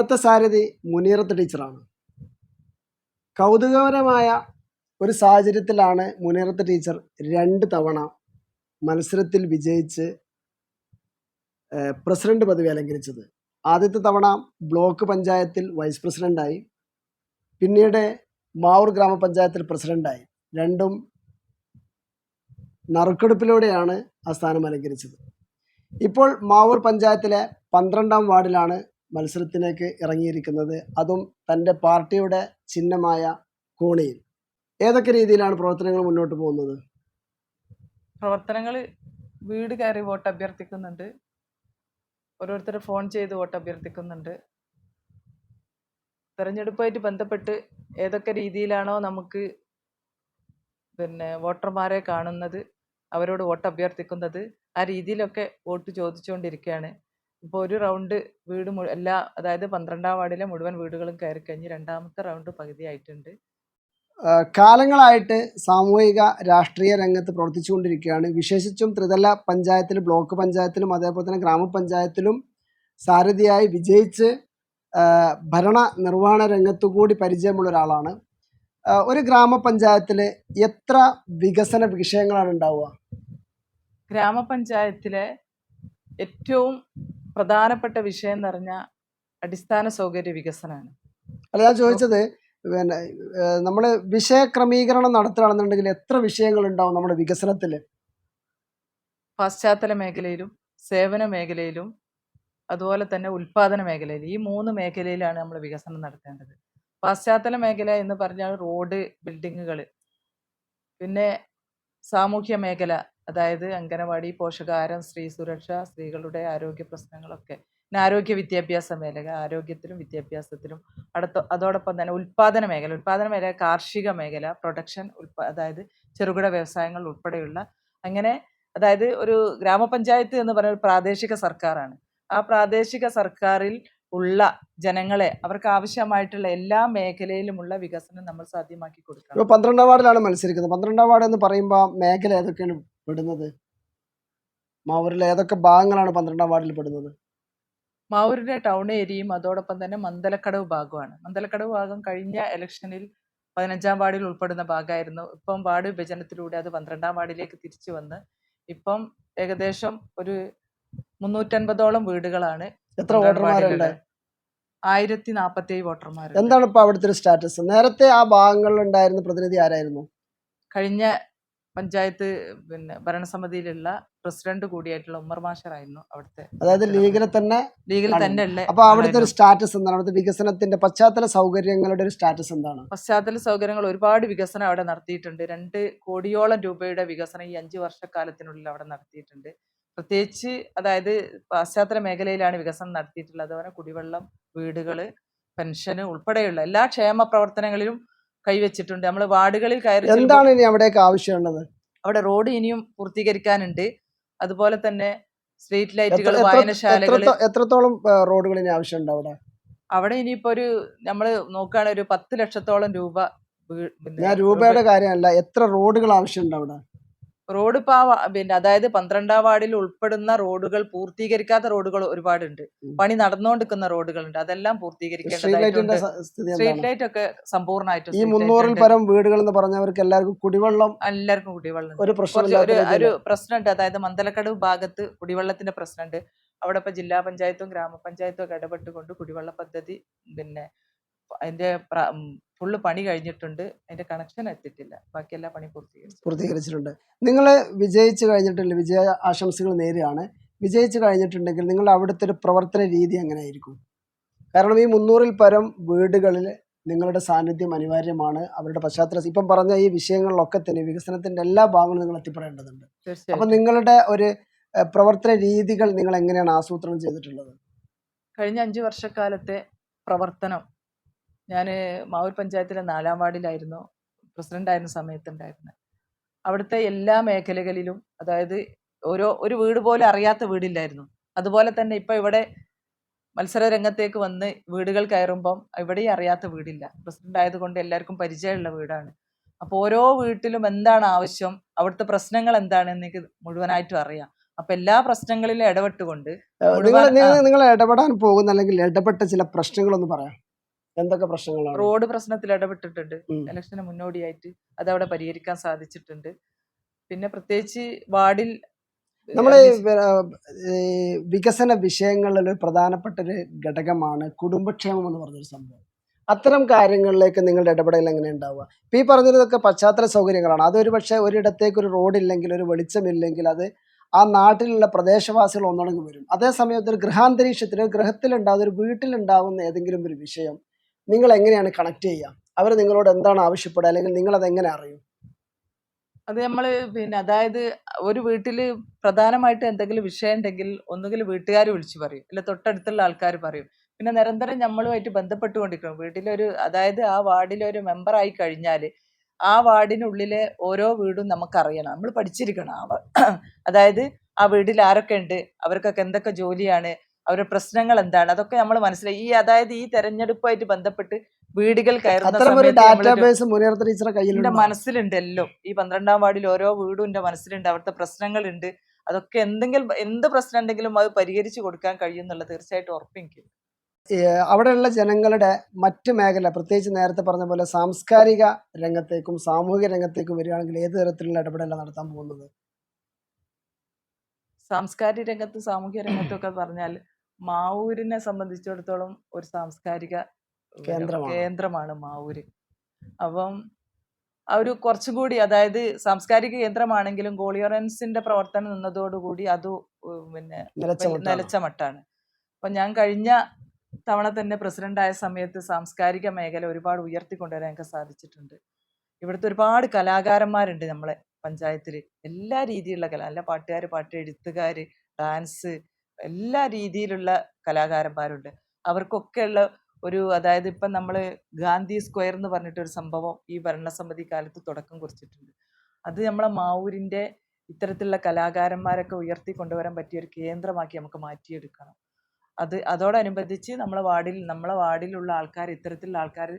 ഇന്നത്തെ സാരഥി മുനീറത്ത് ടീച്ചറാണ്. കൗതുകപരമായ ഒരു സാഹചര്യത്തിലാണ് മുനീറത്ത് ടീച്ചർ രണ്ട് തവണ മത്സരത്തിൽ വിജയിച്ച് പ്രസിഡന്റ് പദവി അലങ്കരിച്ചത്. ആദ്യത്തെ തവണ ബ്ലോക്ക് പഞ്ചായത്തിൽ വൈസ് പ്രസിഡന്റായി. പിന്നീട് മാവൂർ ഗ്രാമപഞ്ചായത്തിൽ പ്രസിഡന്റായി. രണ്ടും നറുക്കെടുപ്പിലൂടെയാണ് ആ സ്ഥാനം അലങ്കരിച്ചത്. ഇപ്പോൾ മാവൂർ പഞ്ചായത്തിലെ പന്ത്രണ്ടാം വാർഡിലാണ് മത്സരത്തിലേക്ക് ഇറങ്ങിയിരിക്കുന്നത് അതും തന്റെ പാർട്ടിയുടെ ചിഹ്നമായ കോണിയിൽ. ഏതൊക്കെ രീതിയിലാണ് പ്രവർത്തനങ്ങൾ മുന്നോട്ട് പോകുന്നത്? പ്രവർത്തനങ്ങൾ വീട് കയറി വോട്ട് അഭ്യർത്ഥിക്കുന്നുണ്ട്. ഓരോരുത്തർ ഫോൺ ചെയ്ത് വോട്ട് അഭ്യർത്ഥിക്കുന്നുണ്ട്. തെരഞ്ഞെടുപ്പുമായിട്ട് ബന്ധപ്പെട്ട് ഏതൊക്കെ രീതിയിലാണോ നമുക്ക് പിന്നെ വോട്ടർമാരെ കാണുന്നത് അവരോട് വോട്ട് അഭ്യർത്ഥിക്കുന്നത് ആ രീതിയിലൊക്കെ വോട്ട് ചോദിച്ചുകൊണ്ടിരിക്കുകയാണ്. ഇപ്പോൾ ഒരു റൗണ്ട് വീട് എല്ലാ അതായത് പന്ത്രണ്ടാം വാർഡിലെ മുഴുവൻ വീടുകളും കയറി കഴിഞ്ഞ് രണ്ടാമത്തെ റൗണ്ട് പകുതിയായിട്ടുണ്ട്. ആയിട്ടുണ്ട് കാലങ്ങളായിട്ട് സാമൂഹിക രാഷ്ട്രീയ രംഗത്ത് പ്രവർത്തിച്ചുകൊണ്ടിരിക്കുകയാണ്. വിശേഷിച്ചും ത്രിതല പഞ്ചായത്തിൽ ബ്ലോക്ക് പഞ്ചായത്തിലും അതേപോലെ തന്നെ ഗ്രാമപഞ്ചായത്തിലും സാരഥിയായി വിജയിച്ച് ഭരണ നിർവഹണ രംഗത്തു കൂടി പരിചയമുള്ള ഒരാളാണ്. ഒരു ഗ്രാമപഞ്ചായത്തിൽ എത്ര വികസന വിഷയങ്ങളാണ് ഉണ്ടാവുക? ഗ്രാമപഞ്ചായത്തിലെ ഏറ്റവും പ്രധാനപ്പെട്ട വിഷയം എന്ന് പറഞ്ഞാൽ അടിസ്ഥാന സൗകര്യ വികസനമാണ്. അല്ല ഞാൻ ചോദിച്ചത് പിന്നെ നമ്മൾ വിഷയക്രമീകരണം നടത്തുകയാണെന്നുണ്ടെങ്കിൽ എത്ര വിഷയങ്ങൾ ഉണ്ടാവും നമ്മുടെ വികസനത്തിൽ പാശ്ചാത്തല മേഖലയിലും സേവന മേഖലയിലും അതുപോലെ തന്നെ ഉൽപാദന മേഖലയിൽ ഈ മൂന്ന് മേഖലയിലാണ് നമ്മൾ വികസനം നടത്തേണ്ടത്. പാശ്ചാത്തല മേഖല എന്ന് പറഞ്ഞാൽ റോഡ് ബിൽഡിങ്ങുകൾ പിന്നെ സാമൂഹ്യ മേഖല അതായത് അംഗനവാടി പോഷകാഹാരം സ്ത്രീ സുരക്ഷ സ്ത്രീകളുടെ ആരോഗ്യ പ്രശ്നങ്ങളൊക്കെ. പിന്നെ ആരോഗ്യ വിദ്യാഭ്യാസ മേഖല ആരോഗ്യത്തിലും വിദ്യാഭ്യാസത്തിലും. അടുത്ത അതോടൊപ്പം തന്നെ ഉൽപാദന മേഖല. ഉൽപാദന മേഖല കാർഷിക മേഖല പ്രൊഡക്ഷൻ ഉൽപാ അതായത് ചെറുകിട വ്യവസായങ്ങൾ ഉൾപ്പെടെയുള്ള അങ്ങനെ അതായത് ഒരു ഗ്രാമപഞ്ചായത്ത് എന്ന് പറയുന്ന ഒരു പ്രാദേശിക സർക്കാരാണ്. ആ പ്രാദേശിക സർക്കാരിൽ ഉള്ള ജനങ്ങളെ അവർക്ക് ആവശ്യമായിട്ടുള്ള എല്ലാ മേഖലയിലുമുള്ള വികസനം നമ്മൾ സാധ്യമാക്കി ഇപ്പോൾ പന്ത്രണ്ടാം വാർഡിലാണ് മത്സരിക്കുന്നത്. പന്ത്രണ്ടാം വാർഡ് എന്ന് പറയുമ്പോൾ മേഖല ഏതൊക്കെയാണ്? പെടുന്നത്? മാവൂരിലെ ഏതൊക്കെ ഭാഗങ്ങളാണ് പന്ത്രണ്ടാം വാർഡിൽ പെടുന്നത്? മാവൂരിന്റെ ടൗൺ ഏരിയയും അതോടൊപ്പം തന്നെ മന്ദലക്കടവ് ഭാഗമാണ് മന്തലക്കടവ് ഭാഗം കഴിഞ്ഞ ഇലക്ഷനിൽ പതിനഞ്ചാം വാർഡിൽ ഉൾപ്പെടുന്ന ഭാഗമായിരുന്നു. ഇപ്പം വാർഡ് വിഭജനത്തിലൂടെ അത് പന്ത്രണ്ടാം വാർഡിലേക്ക് തിരിച്ചു വന്ന് ഇപ്പം ഏകദേശം ഒരു മുന്നൂറ്റൻപതോളം വീടുകളാണ് എത്ര വോട്ടർമാരുണ്ട്. ആയിരത്തി നാപ്പത്തി ഏഴ് വോട്ടർമാർ എന്താണ് ഇപ്പൊ അവിടുത്തെ സ്റ്റാറ്റസ്? നേരത്തെ ആ ഭാഗങ്ങളിൽ ഉണ്ടായിരുന്ന പ്രതിനിധി ആരായിരുന്നു? കഴിഞ്ഞ പഞ്ചായത്ത് പിന്നെ ഭരണസമിതിയിലുള്ള പ്രസിഡന്റ് കൂടിയായിട്ടുള്ള ഉമ്മർ മാഷറായിരുന്നു അവിടുത്തെ അതായത് ലീഗിലെ തന്നെ ലീഗിൽ തന്നെ ഉള്ള അപ്പൊ അവിടുത്തെ ഒരു സ്റ്റാറ്റസ് എന്താണ്? അവിടുത്തെ വികസനത്തിന്റെ പശ്ചാത്തല സൗകര്യങ്ങളുടെ ഒരു സ്റ്റാറ്റസ് എന്താണ്? പശ്ചാത്തല സൗകര്യങ്ങൾ ഒരുപാട് വികസനം അവിടെ നടത്തിയിട്ടുണ്ട്. രണ്ട് കോടിയോളം രൂപയുടെ വികസനം ഈ അഞ്ചു വർഷക്കാലത്തിനുള്ളിൽ അവിടെ നടത്തിയിട്ടുണ്ട്. പ്രത്യേകിച്ച് അതായത് പശ്ചാത്തല മേഖലയിലാണ് വികസനം നടത്തിയിട്ടുള്ളത്. അതുപോലെ കുടിവെള്ളം വീടുകൾ പെൻഷന് ഉൾപ്പെടെയുള്ള എല്ലാ ക്ഷേമ പ്രവർത്തനങ്ങളിലും കൈവച്ചിട്ടുണ്ട്. നമ്മൾ വാർഡുകളിൽ കയറി എന്താണ് ഇനി അവിടേക്ക് ആവശ്യമുള്ളത്? അവിടെ റോഡ് ഇനിയും പൂർത്തീകരിക്കാനുണ്ട്. അതുപോലെ തന്നെ സ്ട്രീറ്റ് ലൈറ്റുകൾ വായനശാലകൾ എത്രത്തോളം റോഡുകൾ ഇനി ആവശ്യമുണ്ട് അവിടെ? അവിടെ ഇനിയിപ്പോ ഒരു നമ്മൾ നോക്കുകയാണെങ്കിൽ ഒരു പത്ത് ലക്ഷത്തോളം രൂപ ഞാൻ രൂപയുടെ കാര്യമല്ല എത്ര റോഡുകൾ ആവശ്യമുണ്ട് അവിടെ? റോഡ് വാ- പിന്നെ അതായത് പന്ത്രണ്ടാം വാർഡിൽ ഉൾപ്പെടുന്ന റോഡുകൾ പൂർത്തീകരിക്കാത്ത റോഡുകൾ ഒരുപാടുണ്ട്. പണി നടന്നുകൊണ്ടിരിക്കുന്ന റോഡുകളുണ്ട്. അതെല്ലാം പൂർത്തീകരിക്കേണ്ടത് പൂർത്തീകരിക്കേണ്ടതായിട്ടുണ്ട് സ്ട്രീറ്റ് ലൈറ്റ് ഒക്കെ സമ്പൂർണമായിട്ടും ഈ മുന്നൂറിൽ പരം വീടുകൾ എന്ന് പറഞ്ഞവർക്ക് എല്ലാവർക്കും കുടിവെള്ളം എല്ലാവർക്കും കുടിവെള്ളം ഒരു ഒരു പ്രശ്നമുണ്ട്. അതായത് മന്തലക്കടവ് ഭാഗത്ത് കുടിവെള്ളത്തിന്റെ പ്രശ്നമുണ്ട്. അവിടെ ഇപ്പൊ ജില്ലാ പഞ്ചായത്തും ഗ്രാമപഞ്ചായത്തും ഒക്കെ ഇടപെട്ടുകൊണ്ട് കുടിവെള്ള പദ്ധതി പിന്നെ അതിന്റെ ഫുള്ള് പണി കഴിഞ്ഞിട്ടുണ്ട്. അതിന്റെ കണക്ഷൻ എത്തിയിട്ടില്ല. ബാക്കി എല്ലാ പണി പൂർത്തീകരിച്ചു. പൂർത്തീകരിച്ചിട്ടുണ്ട്. നിങ്ങൾ വിജയിച്ചു കഴിഞ്ഞിട്ടില്ല. വിജയ ആശംസകൾ നേരെയാണ് വിജയിച്ചു കഴിഞ്ഞിട്ടുണ്ടെങ്കിൽ നിങ്ങൾ അവിടുത്തെ ഒരു പ്രവർത്തന രീതി എങ്ങനെയായിരിക്കും? കാരണം ഈ മുന്നൂറിൽ പരം വീടുകളിൽ നിങ്ങളുടെ സാന്നിധ്യം അനിവാര്യമാണ്. അവരുടെ പശ്ചാത്തല. ഇപ്പം പറഞ്ഞ ഈ വിഷയങ്ങളിലൊക്കെ തന്നെ വികസനത്തിന്റെ എല്ലാ ഭാഗങ്ങളും നിങ്ങൾ എത്തിപ്പെടേണ്ടതുണ്ട്. അപ്പൊ നിങ്ങളുടെ ഒരു പ്രവർത്തന രീതികൾ നിങ്ങൾ എങ്ങനെയാണ് ആസൂത്രണം ചെയ്തിട്ടുള്ളത്? കഴിഞ്ഞ അഞ്ചു വർഷക്കാലത്തെ പ്രവർത്തനം ഞാൻ മാവൂർ പഞ്ചായത്തിലെ നാലാം വാർഡിലായിരുന്നു പ്രസിഡന്റ് ആയിരുന്ന സമയത്തുണ്ടായിരുന്നത് അവിടുത്തെ എല്ലാ മേഖലകളിലും അതായത് ഓരോ ഒരു വീട് പോലും അറിയാത്ത വീടില്ലായിരുന്നു. അതുപോലെ തന്നെ ഇപ്പൊ ഇവിടെ മത്സര രംഗത്തേക്ക് വന്ന് വീടുകൾ കയറുമ്പം ഇവിടെയും അറിയാത്ത വീടില്ല. പ്രസിഡന്റ് ആയതുകൊണ്ട് എല്ലാവർക്കും പരിചയമുള്ള വീടാണ്. അപ്പോൾ ഓരോ വീട്ടിലും എന്താണ് ആവശ്യം അവിടുത്തെ പ്രശ്നങ്ങൾ എന്താണ് എനിക്ക് മുഴുവനായിട്ടും അറിയാം. അപ്പൊ എല്ലാ പ്രശ്നങ്ങളിലും ഇടപെട്ടുകൊണ്ട് നിങ്ങൾ ഇടപെടാൻ പോകുന്ന അല്ലെങ്കിൽ ഇടപെട്ട ചില പ്രശ്നങ്ങളൊന്ന് പറയാം. എന്തൊക്കെ പ്രശ്നങ്ങളാണ്? റോഡ് പ്രശ്നത്തിൽ ഇടപെട്ടിട്ടുണ്ട്. ഇലക്ഷന് മുന്നോടിയായിട്ട് അവിടെ പരിഹരിക്കാൻ സാധിച്ചിട്ടുണ്ട്. പിന്നെ പ്രത്യേകിച്ച് വാർഡിൽ നമ്മൾ വികസന വിഷയങ്ങളിൽ ഒരു പ്രധാനപ്പെട്ട ഒരു ഘടകമാണ് കുടുംബക്ഷേമം എന്ന് പറഞ്ഞൊരു സംഭവം. അത്തരം കാര്യങ്ങളിലേക്ക് നിങ്ങളുടെ ഇടപെടൽ എങ്ങനെ ഉണ്ടാവുക? ഇപ്പം ഈ പറഞ്ഞതൊക്കെ പശ്ചാത്തല സൗകര്യങ്ങളാണ്. അതൊരു പക്ഷേ ഒരിടത്തേക്ക് ഒരു റോഡില്ലെങ്കിൽ ഒരു വെളിച്ചമില്ലെങ്കിൽ അത് ആ നാട്ടിലുള്ള പ്രദേശവാസികൾ ഒന്നുണങ്ങി വരും. അതേസമയത്ത് ഒരു ഗൃഹാന്തരീക്ഷത്തിൽ ഗൃഹത്തിലുണ്ടാകുന്ന ഒരു വീട്ടിലുണ്ടാകുന്ന ഏതെങ്കിലും ഒരു വിഷയം നിങ്ങൾ എങ്ങനെയാണ് കണക്ട് ചെയ്യുക? അവർ നിങ്ങളോട് എന്താണ് ആവശ്യപ്പെടുക? അല്ലെങ്കിൽ നിങ്ങൾ അത് എങ്ങനെ അറിയും? അത് നമ്മൾ പിന്നെ അതായത് ഒരു വീട്ടിൽ പ്രധാനമായിട്ട് എന്തെങ്കിലും വിഷയം ഉണ്ടെങ്കിൽ ഒന്നുകിൽ വീട്ടുകാർ വിളിച്ചു പറയും. അല്ലെങ്കിൽ തൊട്ടടുത്തുള്ള ആൾക്കാർ പറയും. പിന്നെ നിരന്തരം നമ്മളുമായിട്ട് ബന്ധപ്പെട്ടുകൊണ്ടിരിക്കണം വീട്ടിലൊരു അതായത് ആ വാർഡിലെ ഒരു മെമ്പർ ആയി കഴിഞ്ഞാൽ ആ വാർഡിനുള്ളിലെ ഓരോ വീടും നമുക്കറിയണം. നമ്മൾ പഠിച്ചിരിക്കണം. അതായത് ആ വീട്ടിൽ ആരൊക്കെ ഉണ്ട്? അവർക്കൊക്കെ എന്തൊക്കെ ജോലിയാണ്? അവരുടെ പ്രശ്നങ്ങൾ എന്താണ് അതൊക്കെ നമ്മൾ മനസ്സിലായി. ഈ അതായത് ഈ തെരഞ്ഞെടുപ്പുമായിട്ട് ബന്ധപ്പെട്ട് വീടുകൾ കയറുന്ന മനസ്സിലുണ്ട് എല്ലാം ഈ പന്ത്രണ്ടാം വാർഡിൽ ഓരോ വീടും എന്റെ മനസ്സിലുണ്ട്. അവിടുത്തെ പ്രശ്നങ്ങളുണ്ട്. അതൊക്കെ എന്തെങ്കിലും എന്ത് പ്രശ്നം ഉണ്ടെങ്കിലും അത് പരിഹരിച്ചു കൊടുക്കാൻ കഴിയുന്നുള്ള തീർച്ചയായിട്ടും ഉറപ്പിക്കും. അവിടെയുള്ള ജനങ്ങളുടെ മറ്റ് മേഖല പ്രത്യേകിച്ച് നേരത്തെ പറഞ്ഞ പോലെ സാംസ്കാരിക രംഗത്തേക്കും സാമൂഹിക രംഗത്തേക്കും വരികയാണെങ്കിൽ ഏത് തരത്തിലുള്ള ഇടപെടലാണ് നടത്താൻ പോകുന്നത്? സാംസ്കാരിക രംഗത്ത് സാമൂഹ്യ രംഗത്തൊക്കെ പറഞ്ഞാൽ മാവൂരിനെ സംബന്ധിച്ചിടത്തോളം ഒരു സാംസ്കാരിക കേന്ദ്രമാണ്. മാവൂര് അപ്പം ആ ഒരു കുറച്ചും കൂടി അതായത് സാംസ്കാരിക കേന്ദ്രമാണെങ്കിലും ഗോളിയറൻസിന്റെ പ്രവർത്തനം നിന്നതോടുകൂടി അത് പിന്നെ നിലച്ച മട്ടാണ്. അപ്പൊ ഞാൻ കഴിഞ്ഞ തവണ തന്നെ പ്രസിഡന്റായ ആയ സമയത്ത് സാംസ്കാരിക മേഖല ഒരുപാട് ഉയർത്തിക്കൊണ്ടുവരാൻ എനിക്ക് സാധിച്ചിട്ടുണ്ട് ഇവിടുത്തെ ഒരുപാട് കലാകാരന്മാരുണ്ട് നമ്മളെ പഞ്ചായത്തിൽ എല്ലാ രീതിയിലുള്ള കല നല്ല പാട്ടുകാർ പാട്ട് എഴുത്തുകാർ ഡാൻസ് എല്ലാ രീതിയിലുള്ള കലാകാരന്മാരുണ്ട്. അവർക്കൊക്കെയുള്ള ഒരു അതായത് ഇപ്പം നമ്മൾ ഗാന്ധി സ്ക്വയർ എന്ന് പറഞ്ഞിട്ടൊരു സംഭവം ഈ ഭരണസമിതി കാലത്ത് തുടക്കം കുറിച്ചിട്ടുണ്ട്. അത് നമ്മളെ മാവൂരിന്റെ ഇത്തരത്തിലുള്ള കലാകാരന്മാരൊക്കെ ഉയർത്തി കൊണ്ടുവരാൻ പറ്റിയ ഒരു കേന്ദ്രമാക്കി നമുക്ക് മാറ്റിയെടുക്കണം. അത് അതോടനുബന്ധിച്ച് നമ്മളെ വാർഡിൽ നമ്മളെ വാർഡിലുള്ള ആൾക്കാർ ഇത്തരത്തിലുള്ള ആൾക്കാർ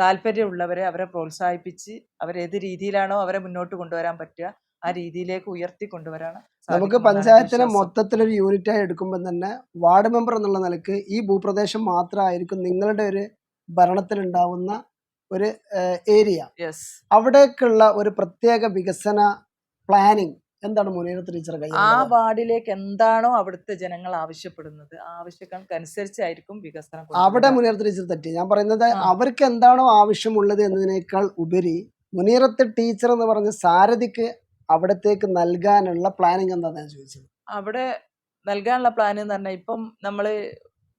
താല്പര്യമുള്ളവരെ അവരെ പ്രോത്സാഹിപ്പിച്ച് അവരേത് രീതിയിലാണോ അവരെ മുന്നോട്ട് കൊണ്ടുവരാൻ പറ്റുക ആ രീതിയിലേക്ക് ഉയർത്തി കൊണ്ടുവരാണ് നമുക്ക് പഞ്ചായത്തിനെ. മൊത്തത്തിലൊരു യൂണിറ്റായി എടുക്കുമ്പോൾ തന്നെ വാർഡ് മെമ്പർ എന്നുള്ള നിലയ്ക്ക് ഈ ഭൂപ്രദേശം മാത്രമായിരിക്കും നിങ്ങളുടെ ഒരു ഭരണത്തിലുണ്ടാവുന്ന ഒരു ഏരിയ യെസ് അവിടേക്കുള്ള ഒരു പ്രത്യേക വികസന പ്ലാനിങ് എന്താണ് മുനീറത്ത് ടീച്ചറെ ആ വാർഡിലേക്ക് എന്താണോ അവിടുത്തെ ജനങ്ങൾ ആവശ്യപ്പെടുന്നത്. ആവശ്യങ്ങൾക്ക് ആവശ്യങ്ങൾക്കനുസരിച്ചായിരിക്കും വികസനം അവിടെ. മുനീറത്ത് ടീച്ചർ തെറ്റി. ഞാൻ പറയുന്നത് അവർക്ക് എന്താണോ ആവശ്യമുള്ളത് എന്നതിനേക്കാൾ ഉപരി മുനീറത്ത് ടീച്ചർ എന്ന് പറഞ്ഞ സാരഥിക്ക് അവിടത്തേക്ക് നൽകാനുള്ള പ്ലാനിങ് എന്താണെന്ന് ഞാൻ ചോദിച്ചത്? അവിടെ നൽകാനുള്ള പ്ലാൻ എന്ന് പറഞ്ഞാൽ ഇപ്പം നമ്മൾ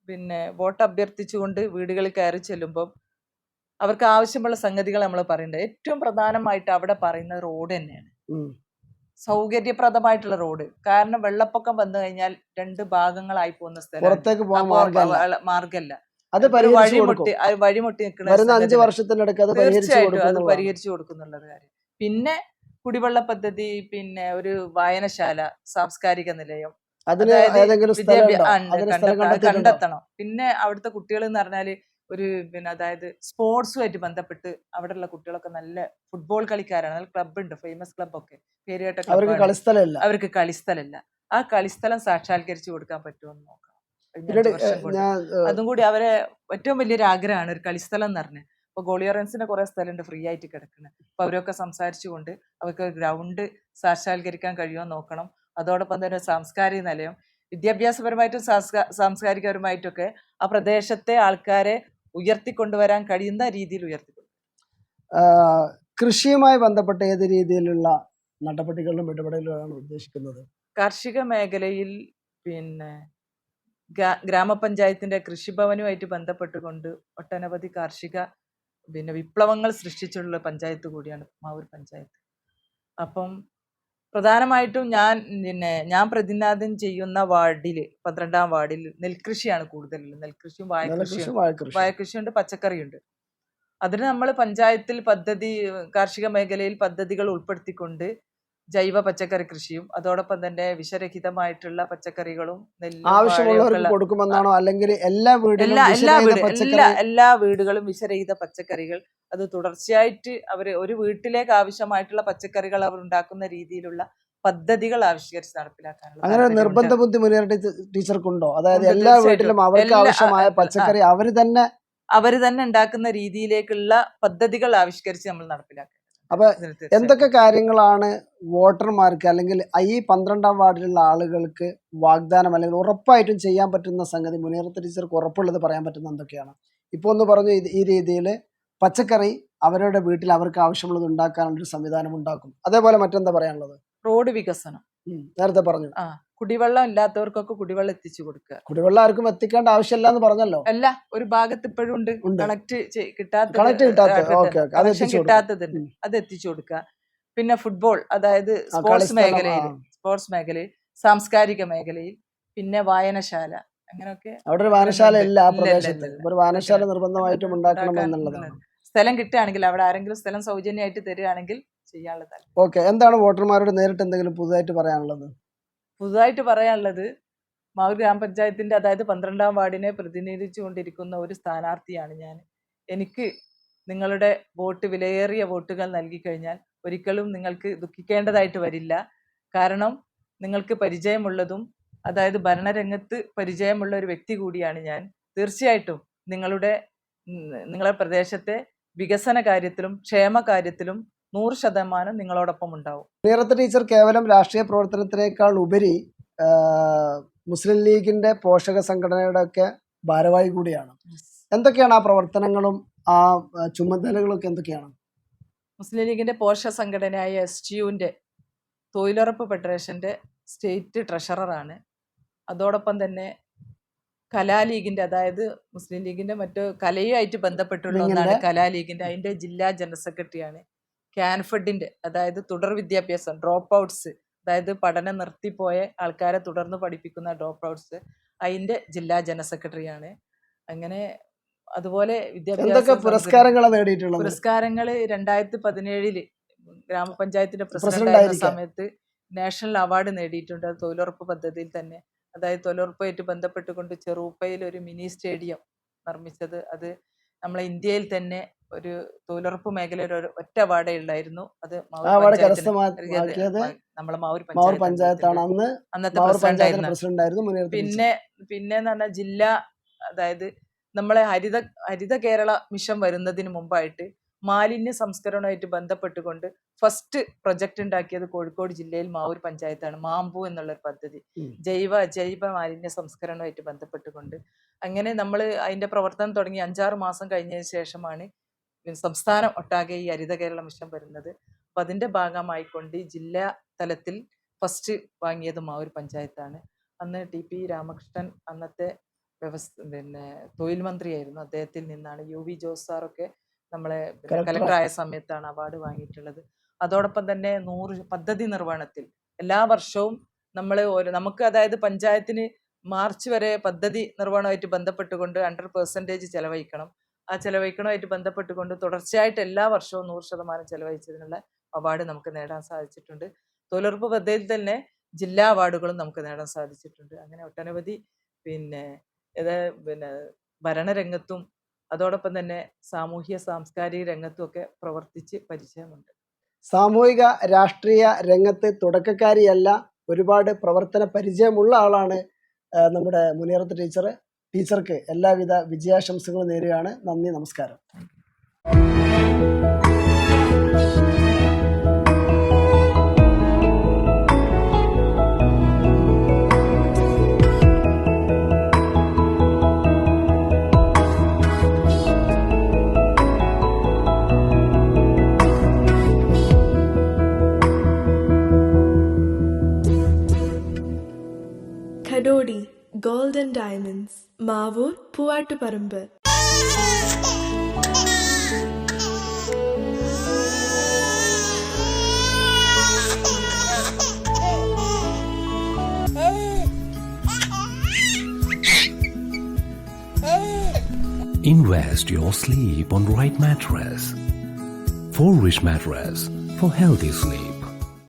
പിന്നെ വോട്ട് അഭ്യർത്ഥിച്ചുകൊണ്ട് വീടുകളിൽ കയറി ചെല്ലുമ്പം അവർക്ക് ആവശ്യമുള്ള സംഗതികൾ നമ്മൾ പറയുന്നുണ്ട് ഏറ്റവും പ്രധാനമായിട്ട് അവിടെ പറയുന്ന റോഡ് തന്നെയാണ്. സൗകര്യപ്രദമായിട്ടുള്ള റോഡ്. കാരണം വെള്ളപ്പൊക്കം വന്നു കഴിഞ്ഞാൽ രണ്ട് ഭാഗങ്ങളായി പോകുന്ന സ്ഥലം. മാർഗല്ല മാർഗമല്ല അത് വഴിമുട്ടി വഴിമുട്ടി നിൽക്കുന്ന അഞ്ച് പരിഹരിച്ചു തീർച്ചയായിട്ടും അത് പരിഹരിച്ചു കൊടുക്കുന്നുള്ളത് കാര്യം. പിന്നെ കുടിവെള്ള പദ്ധതി പിന്നെ ഒരു വായനശാല സാംസ്കാരിക നിലയം അതിന് കണ്ടെത്തണം. പിന്നെ അവിടുത്തെ കുട്ടികൾ എന്ന് പറഞ്ഞാൽ ഒരു പിന്നെ അതായത് സ്പോർട്സുമായിട്ട് ബന്ധപ്പെട്ട് അവിടെയുള്ള കുട്ടികളൊക്കെ നല്ല ഫുട്ബോൾ കളിക്കാരാണ്. നല്ല ക്ലബ് ഉണ്ട് ഫേമസ് ക്ലബ് ഒക്കെ പേരുകേട്ട അവർക്ക് കളിസ്ഥലമില്ല. അവർക്ക് കളിസ്ഥലമില്ല. ആ കളിസ്ഥലം സാക്ഷാത്കരിച്ചു കൊടുക്കാൻ പറ്റുമെന്ന് നോക്കാം. അതും കൂടി അവരെ ഏറ്റവും വലിയൊരു ആഗ്രഹമാണ് ഒരു കളിസ്ഥലം എന്ന് പറഞ്ഞത് ഇപ്പൊ ഗോളിയറൻസിന്റെ കുറെ സ്ഥലമുണ്ട് ഫ്രീ ആയിട്ട് കിടക്കുന്നത് അപ്പൊ അവരൊക്കെ സംസാരിച്ചുകൊണ്ട് അവർക്ക് ഗ്രൗണ്ട് സാക്ഷാത്കരിക്കാൻ കഴിയുമോ നോക്കണം. അതോടൊപ്പം തന്നെ സാംസ്കാരിക നിലയം. വിദ്യാഭ്യാസപരമായിട്ടും സാംസ്കാരികപരമായിട്ടും സാംസ്കാരികപരമായിട്ടൊക്കെ ആ പ്രദേശത്തെ ആൾക്കാരെ ഉയർത്തിക്കൊണ്ടുവരാൻ കഴിയുന്ന രീതിയിൽ ഉയർത്തിക്കൊണ്ടു കൃഷിയുമായി ബന്ധപ്പെട്ട ഏത് രീതിയിലുള്ള നടപടികളിലും ഇടപെടലുകളാണ് ഉദ്ദേശിക്കുന്നത്? കാർഷിക മേഖലയിൽ പിന്നെ ഗ്രാമപഞ്ചായത്തിന്റെ കൃഷിഭവനുമായിട്ട് ബന്ധപ്പെട്ടുകൊണ്ട് ഒട്ടനവധി കാർഷിക പിന്നെ വിപ്ലവങ്ങൾ സൃഷ്ടിച്ചിട്ടുള്ള പഞ്ചായത്ത് കൂടിയാണ് മാവൂർ പഞ്ചായത്ത്. അപ്പം പ്രധാനമായിട്ടും ഞാൻ പിന്നെ ഞാൻ പ്രതിനാദം ചെയ്യുന്ന വാർഡിൽ പന്ത്രണ്ടാം വാർഡിൽ നെൽകൃഷിയാണ് കൂടുതലുള്ളത്. നെൽകൃഷിയും നെൽകൃഷി വാഴകൃഷിയും. വാഴകൃഷി വാഴകൃഷിയുണ്ട് പച്ചക്കറിയുണ്ട്. അതിന് നമ്മൾ പഞ്ചായത്തിൽ പദ്ധതി കാർഷിക മേഖലയിൽ പദ്ധതികൾ ഉൾപ്പെടുത്തിക്കൊണ്ട് ജൈവ പച്ചക്കറി കൃഷിയും അതോടൊപ്പം തന്നെ വിഷരഹിതമായിട്ടുള്ള പച്ചക്കറികളും ആവശ്യമുള്ളവർക്ക് കൊടുക്കുമെന്നാണോ? അല്ലെങ്കിൽ എല്ലാ വീടിലും എല്ലാ എല്ലാ വീടുകളും വിഷരഹിത പച്ചക്കറികൾ അത് തുടർച്ചയായിട്ട് അവർ ഒരു വീട്ടിലേക്ക് ആവശ്യമായിട്ടുള്ള പച്ചക്കറികൾ അവർ ഉണ്ടാക്കുന്ന രീതിയിലുള്ള പദ്ധതികൾ ആവിഷ്കരിച്ച് നടപ്പിലാക്കാനുള്ള അങ്ങനെ നിർബന്ധ ബുദ്ധി മുനേർ ടീച്ചർക്കുണ്ടോ? അതായത് എല്ലാ. വീട്ടിലും അവർക്ക് ആവശ്യമായ പച്ചക്കറി അവർ തന്നെ അവർ തന്നെ ഉണ്ടാക്കുന്ന രീതിയിലേക്കുള്ള പദ്ധതികൾ ആവിഷ്കരിച്ച് നമ്മൾ നടപ്പിലാക്കുക അപ്പൊ എന്തൊക്കെ കാര്യങ്ങളാണ് വോട്ടർമാർക്ക് അല്ലെങ്കിൽ ഈ പന്ത്രണ്ടാം വാർഡിലുള്ള ആളുകൾക്ക് വാഗ്ദാനം അല്ലെങ്കിൽ ഉറപ്പായിട്ടും ചെയ്യാൻ പറ്റുന്ന സംഗതി മുനീറത്ത് ടീച്ചർക്ക് ഉറപ്പുള്ളത് പറയാൻ പറ്റുന്ന എന്തൊക്കെയാണ്? ഇപ്പൊ ഒന്ന് പറഞ്ഞു ഈ രീതിയിൽ പച്ചക്കറി അവരുടെ വീട്ടിൽ അവർക്ക് ആവശ്യമുള്ളത് ഉണ്ടാക്കാനുള്ള ഒരു സംവിധാനം ഉണ്ടാക്കും. അതേപോലെ മറ്റെന്താ പറയാനുള്ളത്? റോഡ് വികസനം. നേരത്തെ പറഞ്ഞു. ആ കുടിവെള്ളം ഇല്ലാത്തവർക്കൊക്കെ കുടിവെള്ളം എത്തിച്ചു കൊടുക്കുക. കുടിവെള്ളം ആർക്കും എത്തിക്കേണ്ട ആവശ്യമില്ല എന്ന് പറഞ്ഞല്ലോ? അല്ല ഒരു ഭാഗത്ത് ഇപ്പോഴും ഉണ്ട്. കണക്ട് കിട്ടാത്ത കണക്ട് കിട്ടാത്ത. കിട്ടാത്തതുണ്ട്. അത് എത്തിച്ചു കൊടുക്കുക. പിന്നെ ഫുട്ബോൾ അതായത് സ്പോർട്സ് മേഖലയിൽ സ്പോർട്സ് മേഖലയിൽ സാംസ്കാരിക മേഖലയിൽ പിന്നെ വായനശാല അങ്ങനെയൊക്കെ അവിടെ ഒരു വായനശാല ഇല്ല ആ പ്രദേശത്ത്. ഒരു വായനശാല നിർബന്ധമായിട്ടും ഉണ്ടാക്കണം എന്നുള്ളതാണ്. സ്ഥലം കിട്ടുകയാണെങ്കിൽ അവിടെ ആരെങ്കിലും സ്ഥലം സൗജന്യമായിട്ട് തരികയാണെങ്കിൽ ചെയ്യാനുള്ള താല്പര്യം. ഓക്കെ എന്താണ് വോട്ടർമാരോട് നേരിട്ട് എന്തെങ്കിലും പുതുതായിട്ട് പറയാനുള്ളത്? പുതുതായിട്ട് പറയാനുള്ളത് മാവൂർ ഗ്രാമപഞ്ചായത്തിന്റെ അതായത് പന്ത്രണ്ടാം വാർഡിനെ പ്രതിനിധീകരിച്ചുകൊണ്ടിരിക്കുന്ന ഒരു സ്ഥാനാർത്ഥിയാണ് ഞാൻ. എനിക്ക് നിങ്ങളുടെ വോട്ട് വിലയേറിയ വോട്ടുകൾ നൽകി കഴിഞ്ഞാൽ ഒരിക്കലും നിങ്ങൾക്ക് ദുഃഖിക്കേണ്ടതായിട്ട് വരില്ല. കാരണം നിങ്ങൾക്ക് പരിചയമുള്ളതും അതായത് ഭരണരംഗത്ത് പരിചയമുള്ള ഒരു വ്യക്തി കൂടിയാണ് ഞാൻ. തീർച്ചയായിട്ടും നിങ്ങളുടെ നിങ്ങളുടെ പ്രദേശത്തെ വികസന കാര്യത്തിലും ക്ഷേമ കാര്യത്തിലും നൂറ് ശതമാനം നിങ്ങളോടൊപ്പം ഉണ്ടാവും. നേരത്തെ ടീച്ചർ കേവലം രാഷ്ട്രീയ പ്രവർത്തനത്തിനേക്കാൾ ഉപരി മുസ്ലിം ലീഗിന്റെ പോഷക സംഘടനയുടെ ഒക്കെ ഭാരവാഹി കൂടിയാണ്. എന്തൊക്കെയാണ് ആ പ്രവർത്തനങ്ങളും ആ ആ, ചുമതലകളൊക്കെ എന്തൊക്കെയാണ്? മുസ്ലിം ലീഗിന്റെ പോഷക സംഘടനയായ എസ് ടി യുവിന്റെ തൊഴിലുറപ്പ് ഫെഡറേഷന്റെ സ്റ്റേറ്റ് ട്രഷററാണ്. അതോടൊപ്പം തന്നെ കലാലീഗിന്റെ അതായത് മുസ്ലിം ലീഗിന്റെ മറ്റു കലയുമായിട്ട് ബന്ധപ്പെട്ടുള്ള ഒന്നാണ് കലാലീഗിന്റെ അതിന്റെ ജില്ലാ ജനറൽ സെക്രട്ടറിയാണ്. കാൻഫഡിന്റെ അതായത് തുടർ വിദ്യാഭ്യാസം ഡ്രോപ്പ് ഔട്ട്സ് അതായത് പഠനം നിർത്തിപ്പോയ ആൾക്കാരെ തുടർന്ന് പഠിപ്പിക്കുന്ന ഡ്രോപ്പ് ഔട്ട്സ് അതിന്റെ ജില്ലാ ജനറൽ സെക്രട്ടറിയാണ്. അങ്ങനെ അതുപോലെ വിദ്യാഭ്യാസ പുരസ്കാരങ്ങളാണ് നേടിയിട്ടുള്ളത്? പുരസ്കാരങ്ങൾ രണ്ടായിരത്തി പതിനേഴിൽ ഗ്രാമപഞ്ചായത്തിന്റെ പ്രസിഡന്റ് ആയിരുന്ന സമയത്ത് നാഷണൽ അവാർഡ് നേടിയിട്ടുണ്ട്. തൊഴിലുറപ്പ് പദ്ധതിയിൽ തന്നെ. അതായത് തൊഴിലുറപ്പുമായിട്ട് ബന്ധപ്പെട്ടുകൊണ്ട് ചെറുപ്പയിൽ ഒരു മിനി സ്റ്റേഡിയം നിർമ്മിച്ചത്. അത് നമ്മളെ ഇന്ത്യയിൽ തന്നെ ഒരു തൊഴിലുറപ്പ് മേഖലയിൽ ഒരു ഒറ്റ വാട ഉള്ളായിരുന്നു അത് നമ്മളെ മാവൂർ മാവൂർ പഞ്ചായത്ത് പഞ്ചായത്താണ്. അന്ന് അന്നത്തെ മാവൂർ പ്രസിഡന്റ് പഞ്ചായത്തിന്റെ ആയിരുന്ന. പ്രസിഡന്റ് ആയിരുന്നു മുനീറത്ത് ടീച്ചർ. പിന്നെ പിന്നെ എന്ന് പറഞ്ഞാൽ ജില്ലാ അതായത് നമ്മളെ ഹരിത ഹരിത കേരള മിഷൻ വരുന്നതിന് മുമ്പായിട്ട് മാലിന്യ സംസ്കരണവുമായിട്ട് ബന്ധപ്പെട്ടുകൊണ്ട് ഫസ്റ്റ് പ്രൊജക്ട് ഉണ്ടാക്കിയത് കോഴിക്കോട് ജില്ലയിൽ മാവൂർ പഞ്ചായത്താണ്. മാമ്പു എന്നുള്ള ഒരു പദ്ധതി ജൈവ ജൈവ മാലിന്യ സംസ്കരണവുമായിട്ട് ബന്ധപ്പെട്ടുകൊണ്ട്. അങ്ങനെ നമ്മൾ അതിന്റെ പ്രവർത്തനം തുടങ്ങി അഞ്ചാറ് മാസം കഴിഞ്ഞതിന് ശേഷമാണ് സംസ്ഥാനം ഒട്ടാകെ ഈ ഹരിത കേരള മിഷൻ വരുന്നത്. അപ്പൊ അതിന്റെ ഭാഗമായിക്കൊണ്ട് ജില്ലാ തലത്തിൽ ഫസ്റ്റ് വാങ്ങിയത് മാവൂർ പഞ്ചായത്താണ്. അന്ന് ടി പി രാമകൃഷ്ണൻ അന്നത്തെ വ്യവസ്ഥ പിന്നെ തൊഴിൽ മന്ത്രിയായിരുന്നു. അദ്ദേഹത്തിൽ നിന്നാണ് യു വി ജോസ് സാറൊക്കെ നമ്മളെ കലക്ടറായ സമയത്താണ് അവാർഡ് വാങ്ങിയിട്ടുള്ളത്. അതോടൊപ്പം തന്നെ നൂറ് പദ്ധതി നിർവഹണത്തിൽ എല്ലാ വർഷവും നമ്മൾ നമുക്ക് അതായത് പഞ്ചായത്തിന് മാർച്ച് വരെ പദ്ധതി നിർവഹണമായിട്ട് ബന്ധപ്പെട്ടുകൊണ്ട് ഹൺഡ്രഡ് പെർസെന്റേജ് ചെലവഴിക്കണം. ആ ചെലവഴിക്കണമായിട്ട് ബന്ധപ്പെട്ടുകൊണ്ട് തുടർച്ചയായിട്ട് എല്ലാ വർഷവും നൂറ് ശതമാനം ചെലവഴിച്ചതിനുള്ള അവാർഡ് നമുക്ക് നേടാൻ സാധിച്ചിട്ടുണ്ട്. തൊഴിലുറപ്പ് പദ്ധതിയിൽ തന്നെ ജില്ലാ അവാർഡുകളും നമുക്ക് നേടാൻ സാധിച്ചിട്ടുണ്ട്. അങ്ങനെ ഒട്ടനവധി പിന്നെ ഇത് പിന്നെ ഭരണരംഗത്തും അതോടൊപ്പം തന്നെ സാമൂഹ്യ സാംസ്കാരിക രംഗത്തുമൊക്കെ പ്രവർത്തിച്ച് പരിചയമുണ്ട്. സാമൂഹിക രാഷ്ട്രീയ രംഗത്ത് തുടക്കക്കാരിയല്ല ഒരുപാട് പ്രവർത്തന പരിചയമുള്ള ആളാണ് നമ്മുടെ മുനിയറത്ത് ടീച്ചർ ടീച്ചർക്ക് എല്ലാവിധ വിജയാശംസകളും നേരുകയാണ്. നന്ദി നമസ്കാരം. Kadodi Gold and Diamonds Mavoor Poovattuparamba Invest your sleep on right mattress. For rich mattress for healthy sleep.